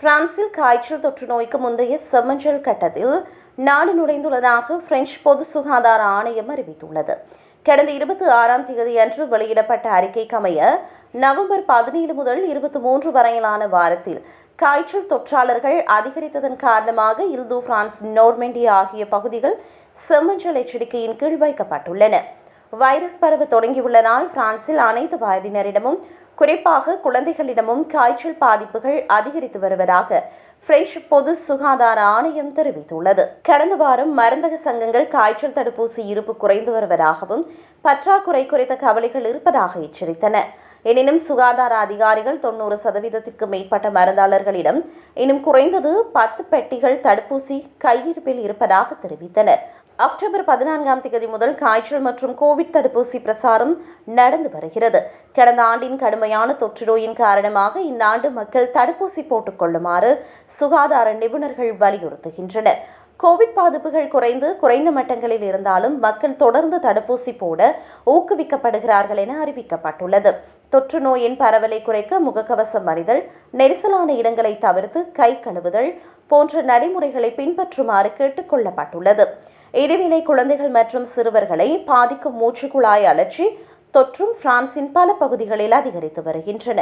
பிரான்சில் காய்ச்சல் தொற்று நோய்க்கு முந்தைய செம்மஞ்சல் கட்டத்தில் நாடு நுழைந்துள்ளதாக பிரெஞ்சு பொது சுகாதார ஆணையம் அறிவித்துள்ளது. கடந்த இருபத்தி ஆறாம் தேதி அன்று வெளியிடப்பட்ட அறிக்கைக்கு அமைய நவம்பர் பதினேழு முதல் இருபத்தி மூன்று வரையிலான வாரத்தில் காய்ச்சல் தொற்றாளர்கள் அதிகரித்ததன் காரணமாக இல்து பிரான்ஸ் நோர்மெண்டி ஆகிய பகுதிகள் செம்மஞ்சல் எச்சரிக்கையின் கீழ் வைக்கப்பட்டுள்ளன. வைரஸ் பரவ தொடங்கியுள்ளதால் பிரான்சில் அனைத்து வயதினரிடமும் குறிப்பாக குழந்தைகளிடமும் காய்ச்சல் பாதிப்புகள் அதிகரித்து வருவதாக பிரெஞ்சு பொது சுகாதார ஆணையம் தெரிவித்துள்ளது. கடந்த வாரம் மருந்தக சங்கங்கள் காய்ச்சல் தடுப்பூசி இருப்பு குறைந்து வருவதாகவும் பற்றாக்குறை குறித்த கவலைகள் இருப்பதாக எச்சரித்தன. எனினும் சுகாதார அதிகாரிகள் தொண்ணூறு சதவீதத்திற்கு மேற்பட்ட மருந்தாளர்களிடம் இன்னும் குறைந்தது பத்து பெட்டிகள் தடுப்பூசி கையிருப்பில் இருப்பதாக தெரிவித்தனர். அக்டோபர் பதினான்காம் தேதி முதல் காய்ச்சல் மற்றும் கோவிட் தடுப்பூசி பிரசாரம் நடந்து வருகிறது. கடந்த ஆண்டின் கடுமையான தொற்று நோயின் காரணமாக இந்த ஆண்டு மக்கள் தடுப்பூசி போட்டுக் கொள்ளுமாறு சுகாதார நிபுணர்கள் வலியுறுத்துகின்றனர். கோவிட் பாதிப்புகள் குறைந்து குறைந்த மட்டங்களில் இருந்தாலும் மக்கள் தொடர்ந்து தடுப்பூசி போட ஊக்குவிக்கப்படுகிறார்கள் என அறிவிக்கப்பட்டுள்ளது. தொற்று நோயின் பரவலை குறைக்க முகக்கவசம் அணிதல் நெரிசலான இடங்களை தவிர்த்து கை கழுவுதல் போன்ற நடைமுறைகளை பின்பற்றுமாறு கேட்டுக் கொள்ளப்பட்டுள்ளது. இதேவேளை குழந்தைகள் மற்றும் சிறுவர்களை பாதிக்கும் மூச்சுக்குழாய் அலற்றி தொற்றும் பிரான்சின் பல பகுதிகளில் அதிகரித்து வருகின்றன.